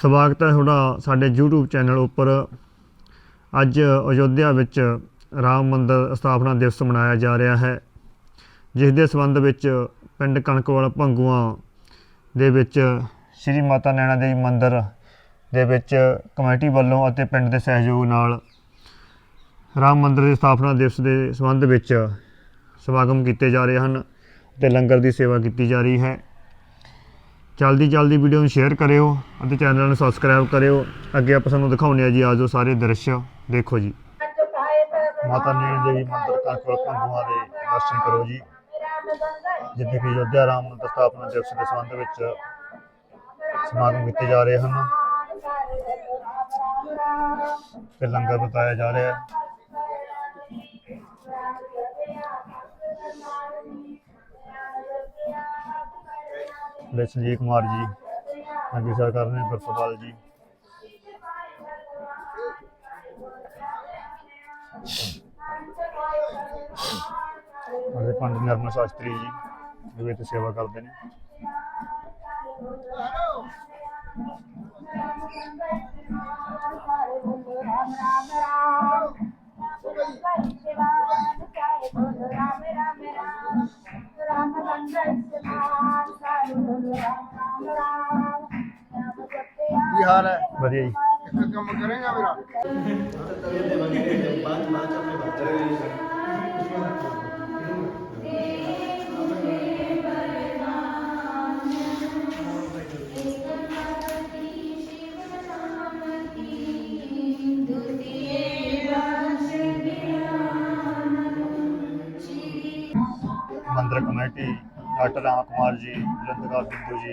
ਸਵਾਗਤ ਹੈ ਤੁਹਾਡਾ ਸਾਡੇ YouTube ਚੈਨਲ ਉੱਪਰ। ਅੱਜ ਅਯੋਧਿਆ ਵਿੱਚ ਰਾਮ ਮੰਦਰ ਸਥਾਪਨਾ ਦਿਵਸ ਮਨਾਇਆ ਜਾ ਰਿਹਾ ਹੈ, ਜਿਸ ਦੇ ਸੰਬੰਧ ਵਿੱਚ ਪਿੰਡ ਕਣਕਵਾਲ ਭੰਗੂਆਂ ਦੇ ਵਿੱਚ ਸ੍ਰੀ ਮਾਤਾ ਨੈਣਾ ਦੇਵੀ ਮੰਦਰ ਦੇ ਵਿੱਚ ਕਮੇਟੀ ਵੱਲੋਂ ਅਤੇ ਪਿੰਡ ਦੇ ਸਹਿਯੋਗ ਨਾਲ ਰਾਮ ਮੰਦਰ ਦੀ ਸਥਾਪਨਾ ਦਿਵਸ ਦੇ ਸੰਬੰਧ ਵਿੱਚ ਸਮਾਗਮ ਕੀਤੇ ਜਾ ਰਹੇ ਹਨ ਤੇ ਲੰਗਰ ਦੀ ਸੇਵਾ ਕੀਤੀ ਜਾ ਰਹੀ ਹੈ। ਜਲਦੀ ਜਲਦੀ ਵੀਡੀਓ ਨੂੰ ਸ਼ੇਅਰ ਕਰਿਓ ਅਤੇ ਚੈਨਲ ਨੂੰ ਸਬਸਕ੍ਰਾਈਬ ਕਰਿਓ। ਅੱਗੇ ਆਪਾਂ ਤੁਹਾਨੂੰ ਦਿਖਾਉਂਦੇ ਆ ਜੀ, ਆਜੋ ਸਾਰੇ ਦ੍ਰਿਸ਼। ਦੇਖੋ ਜੀ। ਮਾਤਾ ਨੈਣਾ ਦੇਵੀ ਮੰਦਿਰ ਕਣਕਵਾਲ ਭੰਗੂਆਂ ਦੇ ਦਰਸ਼ਨ ਕਰੋ ਜੀ। ਜਿੱਥੇ ਕਿ ਅਯੋਧਿਆ ਰਾਮ ਮੰਦਿਰ ਸਥਾਪਨਾ ਦਿਵਸ ਦੇ ਸੰਬੰਧ ਵਿੱਚ ਸਮਾਗਮ ਕੀਤੇ ਜਾ ਰਹੇ ਹਨ। ਤੇ ਲੰਗਰ ਬਤਾਇਆ ਜਾ ਰਿਹਾ ਹੈ। ਲੈ ਸੰਜੀਵ ਕੁਮਾਰ ਜੀ, ਅੱਗੇ ਸਰ ਨੇ ਪ੍ਰਿੰਸੀਪਲ ਜੀ। ਅਤੇ ਪੰਡਿਤ ਨਰਮਲ ਸ਼ਾਸਤਰੀ ਜੀ, ਜੋ ਇੱਥੇ ਸੇਵਾ ਕਰਦੇ ਨੇ। ਕੀ ਹਾਲ ਹੈ? ਵਧੀਆ ਜੀ। ਇੱਕ ਕੰਮ ਕਰੇਗਾ ਮੇਰਾ ਮੰਦਰ ਕਮੇਟੀ। ਡਾਕਟਰ ਰਾਮ ਕੁਮਾਰ ਜੀ, ਜਲੰਧਰ ਬਿੰਦੂ ਜੀ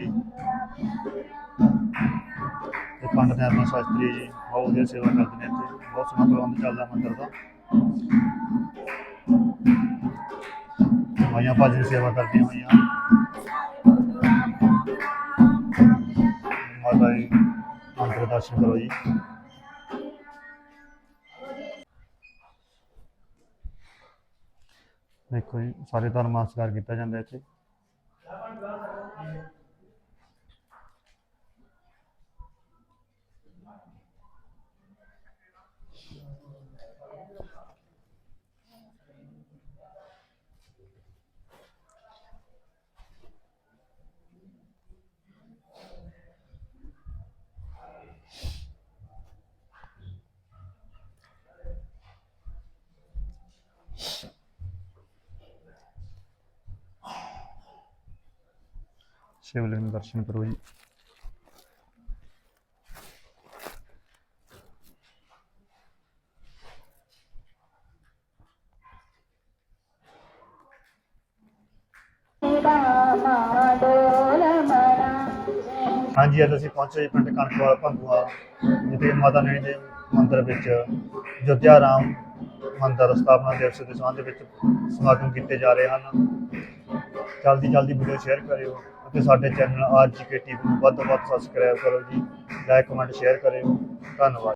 ਤੇ ਪੰਡਿਤ ਨਰਮਲ ਸ਼ਾਸਤਰੀ ਜੀ, ਬਹੁਤ ਵਧੀਆ ਸੇਵਾ ਕਰਦੇ ਨੇ ਇੱਥੇ। ਬਹੁਤ ਸੋਹਣਾ ਪ੍ਰਬੰਧ ਚੱਲਦਾ ਮੰਦਰ ਦਾ। ਮਾਈਆਂ ਭਾਜੀ ਸੇਵਾ ਕਰਦੀਆਂ ਹੋਈਆਂ। ਮਾਤਾ ਜੀ, ਮੰਦਰ ਦਰਸ਼ਨ ਕਰੋ ਜੀ। ਦੇਖੋ ਜੀ, ਸਾਰੇ ਧਰਮ ਦਾ ਕੀਤਾ ਜਾਂਦਾ ਇੱਥੇ। Yeah. ਸ਼ਿਵਲਿੰਗ ਦੇ ਦਰਸ਼ਨ ਕਰੋ ਜੀ। ਹਾਂਜੀ, ਅੱਜ ਅਸੀਂ ਪਹੁੰਚੇ ਜੀ ਪਿੰਡ ਕਣਕਵਾਲ ਭੰਗੂਆ, ਜਿੱਥੇ ਮਾਤਾ ਨੈਣੀ ਦੇ ਮੰਦਿਰ ਵਿੱਚ ਅਯੋਧਿਆ ਰਾਮ ਮੰਦਿਰ ਸਥਾਪਨਾ ਦਿਵਸ ਦੇ ਸੰਬੰਧ ਵਿੱਚ ਸਮਾਗਮ ਕੀਤੇ ਜਾ ਰਹੇ ਹਨ। ਜਲਦੀ ਜਲਦੀ ਵੀਡੀਓ ਸ਼ੇਅਰ ਕਰਿਓ। ਅਤੇ ਸਾਡੇ ਚੈਨਲ ਆਰਜੀਕੇ ਟੀਵੀ ਨੂੰ ਵੱਧ ਤੋਂ ਵੱਧ ਸਬਸਕ੍ਰਾਈਬ ਕਰੋ ਜੀ ਲਾਈਕ ਕਮੈਂਟ ਸ਼ੇਅਰ ਕਰਿਓ। ਧੰਨਵਾਦ।